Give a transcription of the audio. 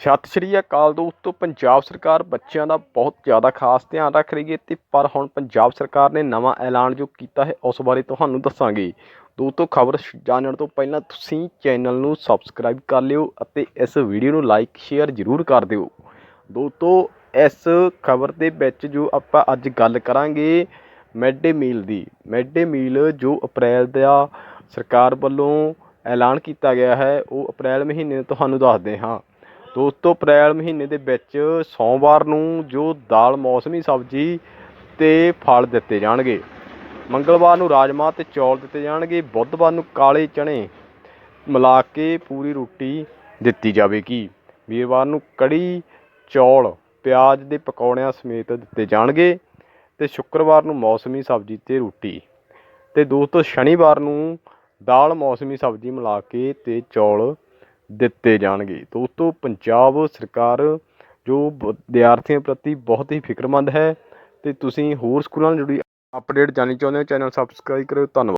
ਸਤਿ ਸ਼੍ਰੀ ਅਕਾਲ ਦੋਸਤੋ, ਪੰਜਾਬ ਸਰਕਾਰ ਬੱਚਿਆਂ ਦਾ ਬਹੁਤ ਜ਼ਿਆਦਾ ਖਾਸ ਧਿਆਨ ਰੱਖ ਰਹੀ ਹੈ ਤੇ ਪਰ ਹੁਣ ਪੰਜਾਬ ਸਰਕਾਰ ਨੇ ਨਵਾਂ ਐਲਾਨ ਜੋ ਕੀਤਾ ਹੈ, ਉਸ ਬਾਰੇ ਤੁਹਾਨੂੰ ਦੱਸਾਂਗੇ। ਦੋਸਤੋ, ਖਬਰ ਜਾਣਨ ਤੋਂ ਪਹਿਲਾਂ ਤੁਸੀਂ ਚੈਨਲ ਨੂੰ ਸਬਸਕ੍ਰਾਈਬ ਕਰ ਲਿਓ ਅਤੇ ਇਸ ਵੀਡੀਓ ਨੂੰ ਲਾਈਕ, ਸ਼ੇਅਰ ਜ਼ਰੂਰ ਕਰ ਦਿਓ। ਦੋਸਤੋ, ਇਸ ਖਬਰ ਦੇ ਵਿੱਚ ਜੋ ਆਪਾਂ ਅੱਜ ਗੱਲ ਕਰਾਂਗੇ ਮਿਡ ਡੇ ਮੀਲ ਦੀ। ਮਿਡ ਡੇ ਮੀਲ ਜੋ ਅਪ੍ਰੈਲ ਦਾ ਸਰਕਾਰ ਵੱਲੋਂ ਐਲਾਨ ਕੀਤਾ ਗਿਆ ਹੈ, ਉਹ ਅਪ੍ਰੈਲ ਮਹੀਨੇ ਤੁਹਾਨੂੰ ਦੱਸਦੇ ਹਾਂ। ਦੋਸਤੋ, ਅਪ੍ਰੈਲ ਮਹੀਨੇ ਦੇ ਵਿੱਚ ਸੋਮਵਾਰ ਨੂੰ ਜੋ ਦਾਲ, ਮੌਸਮੀ ਸਬਜ਼ੀ ਤੇ ਫਲ ਦਿੱਤੇ ਜਾਣਗੇ। ਮੰਗਲਵਾਰ ਨੂੰ ਰਾਜਮਾ ਤੇ ਚੌਲ ਦਿੱਤੇ ਜਾਣਗੇ। ਬੁੱਧਵਾਰ ਨੂੰ ਕਾਲੇ ਚਣੇ ਮਿਲਾ ਕੇ ਪੂਰੀ ਰੋਟੀ ਦਿੱਤੀ ਜਾਵੇਗੀ। ਵੀਰਵਾਰ ਨੂੰ ਕੜੀ, ਚੌਲ, ਪਿਆਜ਼ ਦੇ ਪਕੌੜਿਆਂ ਸਮੇਤ ਦਿੱਤੇ ਜਾਣਗੇ ਤੇ ਸ਼ੁੱਕਰਵਾਰ ਨੂੰ ਮੌਸਮੀ ਸਬਜ਼ੀ ਤੇ ਰੋਟੀ। ਤੇ ਦੋਸਤੋ, ਸ਼ਨੀਵਾਰ ਨੂੰ ਦਾਲ, ਮੌਸਮੀ ਸਬਜ਼ੀ ਮਿਲਾ ਕੇ ਤੇ ਚੌਲ ਦਿੱਤੇ ਜਾਣਗੇ। ਦੋਸਤੋ ਪੰਜਾਬ ਸਰਕਾਰ, ਜੋ ਵਿਦਿਆਰਥੀਆਂ ਪ੍ਰਤੀ ਬਹੁਤ ਹੀ ਫਿਕਰਮੰਦ ਹੈ ਅਤੇ ਤੁਸੀਂ ਹੋਰ ਸਕੂਲਾਂ ਨਾਲ ਜੁੜੀ ਅਪਡੇਟ ਜਾਣੀ ਚਾਹੁੰਦੇ ਹੋ, ਚੈਨਲ ਸਬਸਕ੍ਰਾਈਬ ਕਰਿਓ। ਧੰਨਵਾਦ।